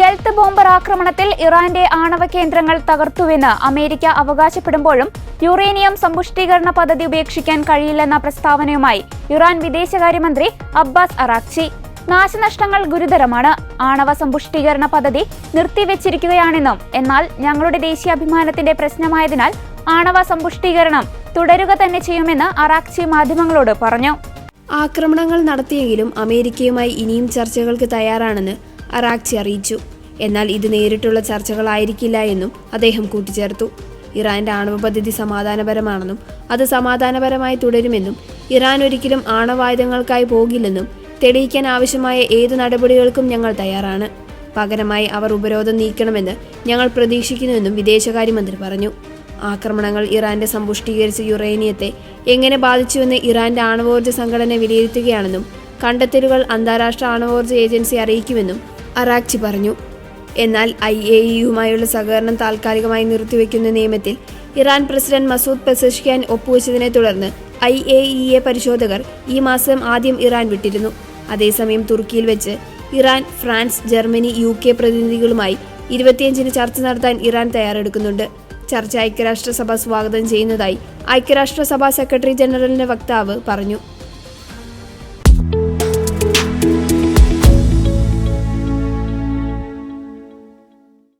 Stealth bomber ആക്രമണത്തിൽ ഇറാന്റെ ആണവ കേന്ദ്രങ്ങൾ തകർത്തുവെന്ന് അമേരിക്ക അവകാശപ്പെടുമ്പോഴും യുറേനിയം സമ്പുഷ്ടീകരണ പദ്ധതി ഉപേക്ഷിക്കാൻ കഴിയില്ലെന്ന പ്രസ്താവനയുമായി ഇറാൻ വിദേശകാര്യമന്ത്രി അബ്ബാസ് അറാഖ്ചി. നാശനഷ്ടങ്ങൾ ഗുരുതരമാണ്. ആണവ സമ്പുഷ്ടീകരണ പദ്ധതി നിർത്തിവെച്ചിരിക്കുകയാണെന്നും എന്നാൽ ഞങ്ങളുടെ ദേശീയാഭിമാനത്തിന്റെ പ്രശ്നമായതിനാൽ ആണവ സമ്പുഷ്ടീകരണം തുടരുക തന്നെ ചെയ്യുമെന്ന് അറാഖ്ചി മാധ്യമങ്ങളോട് പറഞ്ഞു. ആക്രമണങ്ങൾ നടത്തിയെങ്കിലും അമേരിക്കയുമായി ഇനിയും ചർച്ചകൾക്ക് തയ്യാറാണെന്ന് അറാക്ചി അറിയിച്ചു. എന്നാൽ ഇത് നേരിട്ടുള്ള ചർച്ചകളായിരിക്കില്ല എന്നും അദ്ദേഹം കൂട്ടിച്ചേർത്തു. ഇറാന്റെ ആണവ പദ്ധതി സമാധാനപരമാണെന്നും അത് സമാധാനപരമായി തുടരുമെന്നും ഇറാൻ ഒരിക്കലും ആണവായുധങ്ങൾക്കായി പോകില്ലെന്നും തെളിയിക്കാൻ ആവശ്യമായ ഏതു നടപടികൾക്കും ഞങ്ങൾ തയ്യാറാണ്. പകരമായി അവർ ഉപരോധം നീക്കണമെന്ന് ഞങ്ങൾ പ്രതീക്ഷിക്കുന്നുവെന്നും വിദേശകാര്യമന്ത്രി പറഞ്ഞു. ആക്രമണങ്ങൾ ഇറാന്റെ സമ്പുഷ്ടീകരിച്ച യുറേനിയത്തെ എങ്ങനെ ബാധിച്ചുവെന്ന് ഇറാന്റെ ആണവോർജ സംഘടന വിലയിരുത്തുകയാണെന്നും കണ്ടെത്തലുകൾ അന്താരാഷ്ട്ര ആണവോർജ ഏജൻസി അറിയിക്കുമെന്നും അറാക്ചി പറഞ്ഞു. എന്നാൽ ഐ എ ഇയുമായുള്ള സഹകരണം താൽക്കാലികമായി നിർത്തിവെക്കുന്ന നിയമത്തിൽ ഇറാൻ പ്രസിഡന്റ് മസൂദ് പെസഷ്ഖാൻ ഒപ്പുവെച്ചതിനെ തുടർന്ന് ഐ എ ഇ എ പരിശോധകർ ഈ മാസം ആദ്യം ഇറാൻ വിട്ടിരുന്നു. അതേസമയം തുർക്കിയിൽ വെച്ച് Iran France Germany U K പ്രതിനിധികളുമായി ഇരുപത്തിയഞ്ചിന് ചർച്ച നടത്താൻ ഇറാൻ തയ്യാറെടുക്കുന്നുണ്ട്. ചർച്ച ഐക്യരാഷ്ട്രസഭ സ്വാഗതം ചെയ്യുന്നതായി ഐക്യരാഷ്ട്രസഭ സെക്രട്ടറി ജനറലിന്റെ വക്താവ് പറഞ്ഞു.